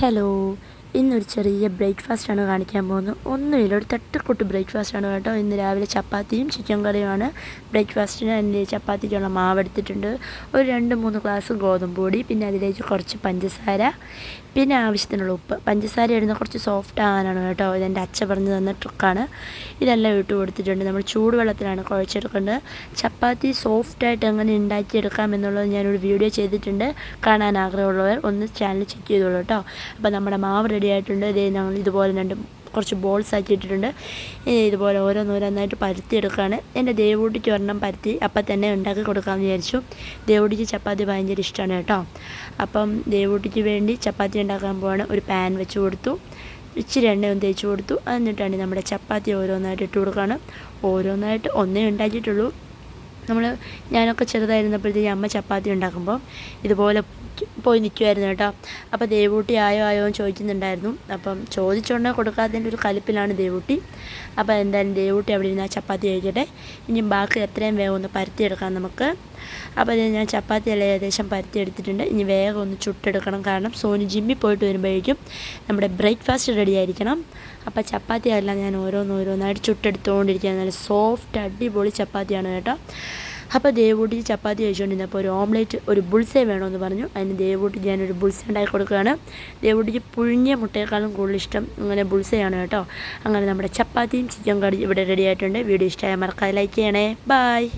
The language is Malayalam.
Hello. ഇന്നൊരു ചെറിയ ബ്രേക്ക്ഫാസ്റ്റാണ് കാണിക്കാൻ പോകുന്നത്. ഒന്നുമില്ല ഒരു തട്ടിക്കൂട്ട് ബ്രേക്ക്ഫാസ്റ്റാണ് കേട്ടോ. ഇന്ന് രാവിലെ ചപ്പാത്തിയും ചിക്കൻ കറിയുമാണ്. ബ്രേക്ക്ഫാസ്റ്റിന് എന്റെ ചപ്പാത്തിക്കുള്ള മാവ് എടുത്തിട്ടുണ്ട്. ഒരു രണ്ട് മൂന്ന് ഗ്ലാസ് ഗോതമ്പ് പൊടി പിന്നെ അതിലേക്ക് കുറച്ച് പഞ്ചസാര പിന്നെ ആവശ്യത്തിനുള്ള ഉപ്പ്. പഞ്ചസാര ഇടുന്ന കുറച്ച് സോഫ്റ്റ് ആകാനാണ് കേട്ടോ. ഇതെന്റെ അച്ഛ പറഞ്ഞു തന്ന ട്രിക്കാണ് ഇതെല്ലാം ഇട്ട് കൊടുത്തിട്ടുണ്ട്. നമ്മൾ ചൂടുവെള്ളത്തിലാണ് കുഴച്ചെടുക്കേണ്ടത് ചപ്പാത്തി സോഫ്റ്റായിട്ട് എങ്ങനെ ഉണ്ടാക്കിയെടുക്കാം എന്നുള്ളത് ഞാനൊരു വീഡിയോ ചെയ്തിട്ടുണ്ട്. കാണാൻ ആഗ്രഹമുള്ളവർ ഒന്ന് ചാനൽ ചെക്ക് ചെയ്തോളൂ കേട്ടോ. അപ്പോൾ നമ്മുടെ മാവ് റെഡി ആയിട്ടുണ്ട്. ഇതേ ഞങ്ങൾ ഇതുപോലെ രണ്ട് കുറച്ച് ബോൾസ് ആക്കി ഇട്ടിട്ടുണ്ട്. ഇതുപോലെ ഓരോന്നോരോന്നായിട്ട് പരത്തിയെടുക്കുകയാണ് എന്റെ ദേവൂട്ടിക്ക് ഒരെണ്ണം പരത്തി അപ്പം തന്നെ ഉണ്ടാക്കി കൊടുക്കാമെന്ന് വിചാരിച്ചു. ദേവൂട്ടിക്ക് ചപ്പാത്തി ഭയങ്കര ഇഷ്ടമാണ് കേട്ടോ. അപ്പം ദേവൂട്ടിക്ക് വേണ്ടി ചപ്പാത്തി ഉണ്ടാക്കാൻ പോവാണ്. ഒരു പാൻ വെച്ച് കൊടുത്തു. ഇച്ചിരി എണ്ണയൊന്ന് തേച്ച് കൊടുത്തു. എന്നിട്ടാണ് നമ്മുടെ ചപ്പാത്തി ഓരോന്നായിട്ട് ഇട്ട് കൊടുക്കുകയാണ് ഓരോന്നായിട്ട് ഒന്നേ ഉണ്ടാക്കിയിട്ടുള്ളൂ. നമ്മൾ ഞാനൊക്കെ ചെറുതായിരുന്നപ്പോഴത്തേക്ക് അമ്മ ചപ്പാത്തി ഉണ്ടാക്കുമ്പോൾ ഇതുപോലെ പോയി നിൽക്കുമായിരുന്നു കേട്ടോ. അപ്പോൾ ദേവൂട്ടി ആയോ ആയോ എന്ന് ചോദിക്കുന്നുണ്ടായിരുന്നു. അപ്പം ചോദിച്ചുകൊണ്ട് കൊടുക്കാത്തതിന്റെ ഒരു കലിപ്പിലാണ് ദേവൂട്ടി. അപ്പോൾ എന്തായാലും ദേവൂട്ടി അവിടെ ഇരുന്ന് ആ ചപ്പാത്തി കഴിക്കട്ടെ. ഇനി ബാക്കി എത്രയും വേഗം ഒന്ന് പരത്തിയെടുക്കാം നമുക്ക്. അപ്പോൾ അതിന് ഞാൻ ചപ്പാത്തി അല്ല ഏകദേശം പരത്തി എടുത്തിട്ടുണ്ട് ഇനി വേഗം ഒന്ന് ചുട്ടെടുക്കണം. കാരണം സോനി ജിമ്മി പോയിട്ട് വരുമ്പോഴേക്കും നമ്മുടെ ബ്രേക്ക്ഫാസ്റ്റ് റെഡി ആയിരിക്കണം. അപ്പോൾ ചപ്പാത്തി അല്ല ഞാൻ ഓരോന്നോരോന്നായിട്ട് ചുട്ടെടുത്തുകൊണ്ടിരിക്കുകയാണ് നല്ല സോഫ്റ്റ് അടിപൊളി ചപ്പാത്തിയാണ് കേട്ടോ. അപ്പോൾ ദേവൂട്ടി ചപ്പാത്തി കഴിച്ചുകൊണ്ടിരുന്നപ്പോൾ ഒരു ഓംലേറ്റ് ഒരു ബുൾസേ വേണമെന്ന് പറഞ്ഞു. അതിന് ദേവൂട്ടി ഞാനൊരു ബുൾസേ ഉണ്ടാക്കി കൊടുക്കുകയാണ്. ദേവൂട്ടിക്ക് പുഴുങ്ങിയ മുട്ടയേക്കാളും കൂടുതൽ ഇഷ്ടം അങ്ങനെ ബുൾസയാണ് കേട്ടോ. അങ്ങനെ നമ്മുടെ ചപ്പാത്തിയും ചിക്കൻ കറി ഇവിടെ റെഡി ആയിട്ടുണ്ട്. വീഡിയോ ഇഷ്ടമായ മറക്കാതെ ലൈക്ക് ചെയ്യണേ. ബായ്